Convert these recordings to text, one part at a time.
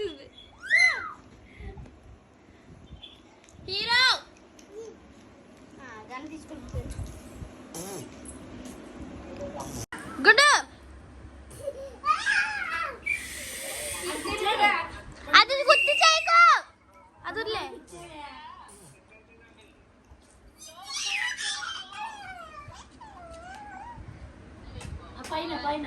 వస్తుంది. Hero! Good అది గుర్తు చేయకు! అదుర్లే. పైన పైన.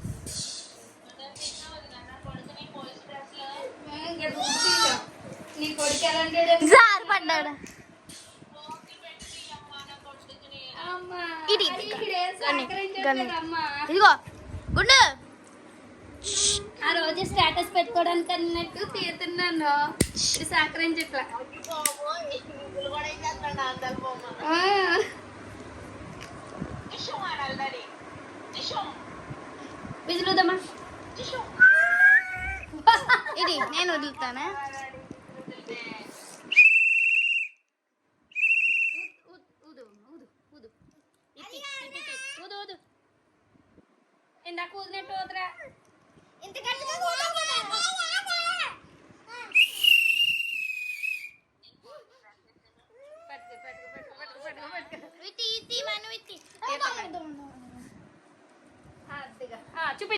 జారి పడ్డాడు అమ్మా ఇటు, అది ఇటు. ఇక్కడే సహకరించట్లేదు అమ్మా ఇదిగో గుండు ఆ రోజు స్టేటస్ పెట్టుకోవడానికి అన్నట్టు తీరుతున్నాను ఇది సహకరించట్లా ఆ. విసులుదమ్మా ఇది నేను వదులుతానా ఇందాక ఊదినట్టు ఊదరా ఇంత